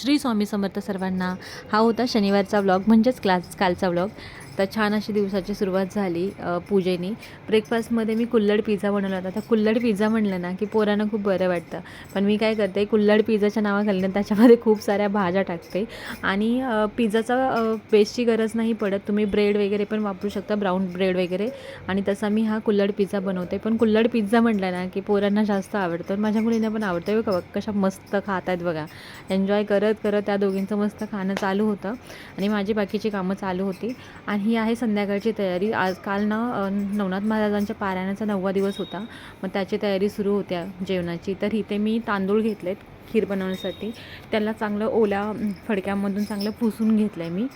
श्री स्वामी समर्थ सर्वांना हा होता शनिवारचा व्लॉग म्हणजेच क्लास कालचा व्लॉग तर छान अशी दिवसाची सुरुवात झाली पूजेने. ब्रेकफास्टमध्ये मी कुल्हड पिझ्झा बनवला होता. तर कुल्हड पिझ्झा म्हणलं ना की पोरांना खूप बरं वाटतं. पण मी काय करते कुल्हड पिझ्झाच्या नावाखाली त्याच्यामध्ये खूप साऱ्या भाज्या टाकते. आणि पिझ्झाचा पेस्टची गरज नाही पडत. तुम्ही ब्रेड वगैरे पण वापरू शकता ब्राऊन ब्रेड वगैरे. आणि तसा मी हा कुल्हड पिझ्झा बनवते. पण कुल्हड पिझ्झा म्हटलं ना की पोरांना जास्त आवडतं. आणि माझ्या मुलींना पण आवडतं. बघा कशा मस्त खात आहेत बघा. एन्जॉय करत करत त्या दोघींचं मस्त खाणं चालू होतं. आणि माझी बाकीची कामं चालू होती. आणि ही आहे संध्याकाळची तयारी. आज काल ना नवनाथ महाराजांच्या पारायणाचा नववा दिवस होता. मग त्याची तयारी सुरू होत्या जेवणाची. तर इथे मी तांदूळ घेतलेत खीर बनवण्यासाठी. त्याला चांगलं ओल्या फडक्यामधून चांगलं पुसून घेतलं आहे मी.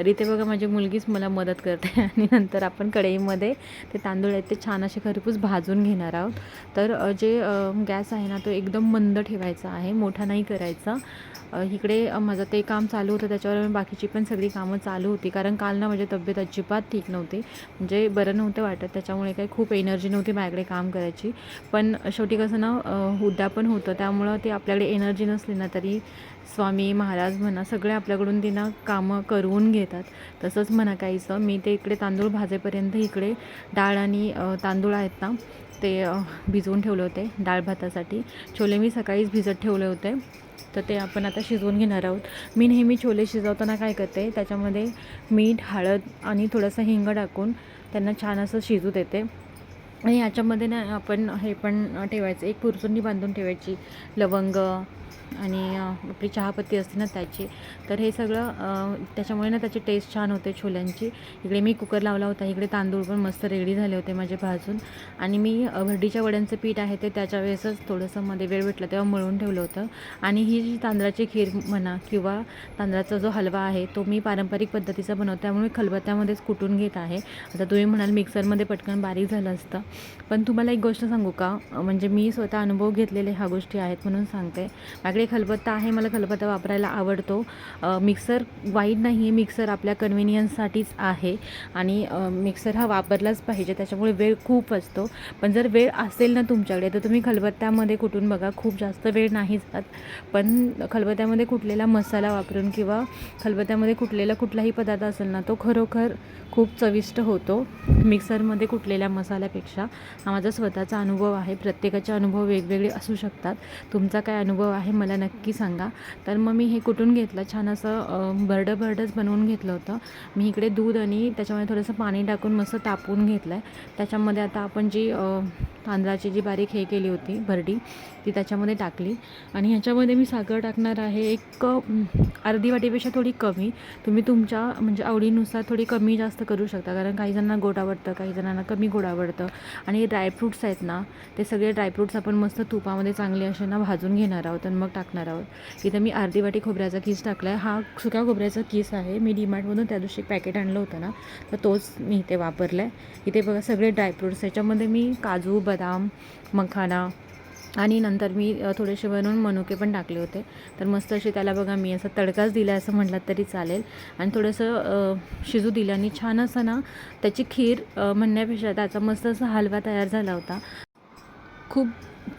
तर इथे बघा माझी मुलगीच मला मदत करते आणि नंतर आपण कढईमध्ये ते तांदूळ आहेत ते छान असे खरपूस भाजून घेणार आहोत. तर जे गॅस आहे ना तो एकदम मंद ठेवायचा आहे मोठा नाही करायचा. इकडे माझं ते काम चालू होतं त्याच्यावर बाकीची पण सगळी कामं चालू होती कारण काल ना माझी तब्येत अजिबात ठीक नव्हती. म्हणजे बरं नव्हतं वाटत त्याच्यामुळे काही खूप एनर्जी नव्हती माझ्याकडे काम करायची. पण शेवटी कसं ना उद्या पण होतं त्यामुळं ते आपल्याकडे एनर्जी नसली ना तरी स्वामी महाराज म्हणा सगळे आपल्याकडून ती ना कामं करून येतात तसंच म्हणा काहीचं मी ते इकडे तांदूळ भाजेपर्यंत इकडे डाळ आणि तांदूळ आहेत ना ते भिजवून ठेवले होते डाळ भातासाठी. छोले मी सकाळीच भिजत ठेवले होते. तर ते आपण आता शिजवून घेणार आहोत. मी नेहमी छोले शिजवताना काय करते त्याच्यामध्ये मीठ हळद आणि थोडंसं हिंग टाकून त्यांना छान असं शिजू देते. आणि याच्यामध्ये ना आपण हे पण ठेवायचं. एक पुरचुंडी बांधून ठेवायची. लवंग आणि आपली चहापत्ती असते ना त्याची. तर हे सगळं त्याच्यामुळे ना त्याची टेस्ट छान होते छोल्यांची. इकडे मी कुकर लावला होता. इकडे तांदूळ पण मस्त रेडी झाले होते माझे भाजून. आणि मी भरडीच्या वड्यांचं पीठ आहे ते त्याच्या वेळेसच थोडंसं मध्ये वेळ भेटला तेव्हा मळून ठेवलं होतं. आणि ही जी तांदळाची खीर म्हणा किंवा तांदळाचा जो हलवा आहे तो मी पारंपरिक पद्धतीचा बनवतो. त्यामुळे खलबत्त्यामध्येच कुटून घेत आहे. आता तुम्ही म्हणाल मिक्सरमध्ये पटकन बारीक झालं असतं. पण तुम्हाला एक गोष्ट सांगू का? म्हणजे मी स्वतः अनुभव घेतलेले ह्या गोष्टी आहेत म्हणून सांगते. माझ्याकडे खलबत्ता आहे मला खलबत्ता वापरायला आवडतो. मिक्सर वाईट नाही आहे मिक्सर आपल्या कन्व्हिनियन्ससाठीच आहे. आणि मिक्सर हा वापरलाच पाहिजे त्याच्यामुळे वेळ खूप असतो. पण जर वेळ असेल ना तुमच्याकडे तर तुम्ही खलबत्त्यामध्ये कुठून बघा खूप जास्त वेळ नाही जात. पण खलबत्त्यामध्ये कुठलेला मसाला वापरून किंवा खलबत्त्यामध्ये कुठलेला कुठलाही पदार्थ असेल ना तो खरोखर खूप चविष्ट होतो. मिक्सरमध्ये कुठलेल्या मसाल्यापेक्षा. हा माझा स्वतःचा अनुभव आहे. प्रत्येकाचे अनुभव वेगवेगळे असू शकतात. तुमचा काय अनुभव आहे मला नक्की सांगा. तर मग मी हे कुठून घेतलं? छान असं बर्ड बर्डच बनवून घेतलं होतं. मी इकडे दूध आणि त्याच्यामध्ये थोडंसं पाणी टाकून मस्त तापवून घेतलं आहे त्याच्यामध्ये आता आपण जी तांदळाची जी बारीक हे केली होती भरडी ती त्याच्यामध्ये टाकली. आणि ह्याच्यामध्ये मी साखर टाकणार आहे एक अर्धी वाटीपेक्षा थोडी कमी. तुम्ही तुमच्या म्हणजे आवडीनुसार थोडी कमी जास्त करू शकता. कारण काही जणांना गोड आवडतं काही जणांना कमी गोड आवडतं. आणि ड्रायफ्रूट्स आहेत ना ते सगळे ड्रायफ्रूट्स आपण मस्त तुपामध्ये चांगले असे ना भाजून घेणार आहोत आणि मग टाकणार आहोत. इथं मी अर्धी वाटी खोबऱ्याचा किस टाकला आहे हा सुक्या खोबऱ्याचा किस आहे. मी डीमार्टमधून त्या दिवशी पॅकेट आणलं होतं ना तर तोच मी इथे वापरला आहे इथे बघा सगळे ड्रायफ्रूट्स याच्यामध्ये मी काजू बदाम मखाना आणि नंतर मी थोडेसे बनवून मनुके पण टाकले होते. तर मस्त असे त्याला बघा मी असं तडकाच दिला असं म्हटलं तरी चालेल. आणि थोडंसं शिजू दिलं आणि छान असं ना त्याची खीर म्हणण्यापेक्षा त्याचा मस्त असा हलवा तयार झाला होता. खूप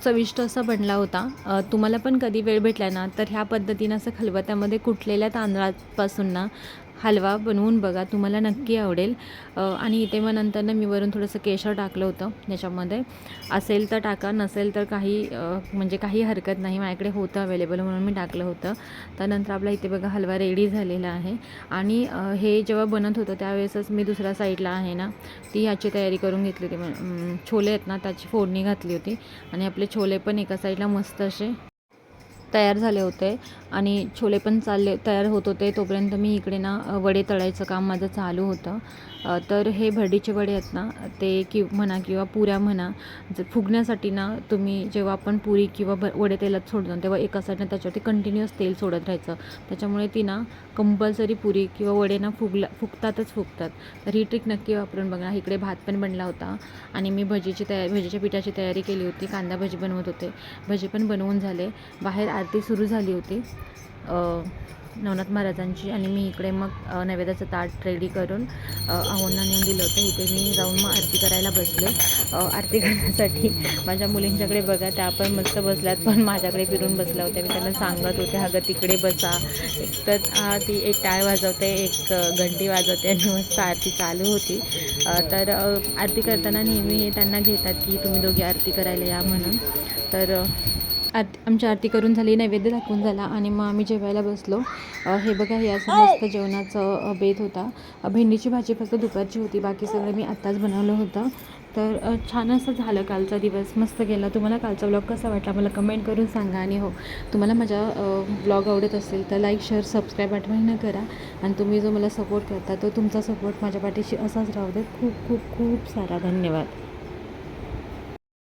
चविष्ट असा बनला होता. तुम्हाला पण कधी वेळ भेटला ना तर ह्या पद्धतीनं असं खलबत्त्यामध्ये कुटलेल्या तांदळापासून ना हलवा बनवून बघा तुम्हाला नक्की आवडेल. आणि इथे मग नंतरनं मी वरून थोडंसं केशर टाकलं होतं याच्यामध्ये. असेल तर टाका नसेल तर काही म्हणजे काही हरकत नाही. माझ्याकडे होतं अवेलेबल म्हणून मी टाकलं होतं. त्यानंतर आपला इथे बघा हलवा रेडी झालेला आहे. आणि हे जेव्हा बनत होतं त्यावेळेसच मी दुसऱ्या साईडला आहे ना ती ह्याची तयारी करून घेतली होती. छोले आहेत ना त्याची फोडणी घातली होती. आणि आपले छोले पण एका साईडला मस्त असे तयार झाले होते आणि छोले पण चालले तयार होत होते. तोपर्यंत मी इकडे ना वडे तळायचं काम माझं चालू होतं. तर हे भरडीचे वडे आहेत ना ते कि म्हणा किंवा पुऱ्या म्हणा जर फुगण्यासाठी ना तुम्ही जेव्हा आपण पुरी किंवा भ वडे तेलात सोडतो तेव्हा एका साईडनं त्याच्यावरती कंटिन्युअस तेल सोडत राहायचं. त्याच्यामुळे ती ना कंपल्सरी पुरी किंवा वडे ना फुगला फुगतातच फुगतात. तर ही ट्रिक नक्की वापरून बघा. इकडे भात पण बनला होता आणि मी भजीची तयारी भजीच्या पिठाची तयारी केली होती. कांदा भजी बनवत होते. भजी पण बनवून झाले. बाहेर आरती सुरू झाली होती. नवनाथ महाराजांची आणि मी इकडे मग नैवेद्याचं ताट रेडी करून आहोंना नेऊन दिलं होतं. इथे मी जाऊन मग आरती करायला बसले. आरती करण्यासाठी माझ्या मुलींच्याकडे बघा त्या पण मस्त बसल्यात पण माझ्याकडे फिरून बसल्या होत्या. मी त्यांना सांगत होते अगं तिकडे बसा. एक तर ती एक टाळ वाजवते एक घंटी वाजवते आणि मस्त आरती चालू होती. तर आरती करताना नेहमी हे त्यांना घेतात की तुम्ही दोघी आरती करायला या म्हणून. तर अ, आरती आमची आरती करून झाली नैवेद्य दाखवून झाला आणि मग आम्ही जेवायला बसलो. हे बघा हे असं मस्त जेवणाचं बेत होता. भेंडीची भाजी फक्त दुपारची होती बाकी सगळं मी आत्ताच बनवलं होतं. तर छान असं झालं कालचा दिवस मस्त गेला. तुम्हाला कालचा ब्लॉग कसा वाटला मला कमेंट करून सांगा आणि हो तुम्हाला माझा ब्लॉग आवडत असेल तर लाईक शेअर सबस्क्राईब आठवणीनं करा. आणि तुम्ही जो मला सपोर्ट करता तो तुमचा सपोर्ट माझ्या पाठीशी असाच राहू देत खूप खूप खूप सारा धन्यवाद.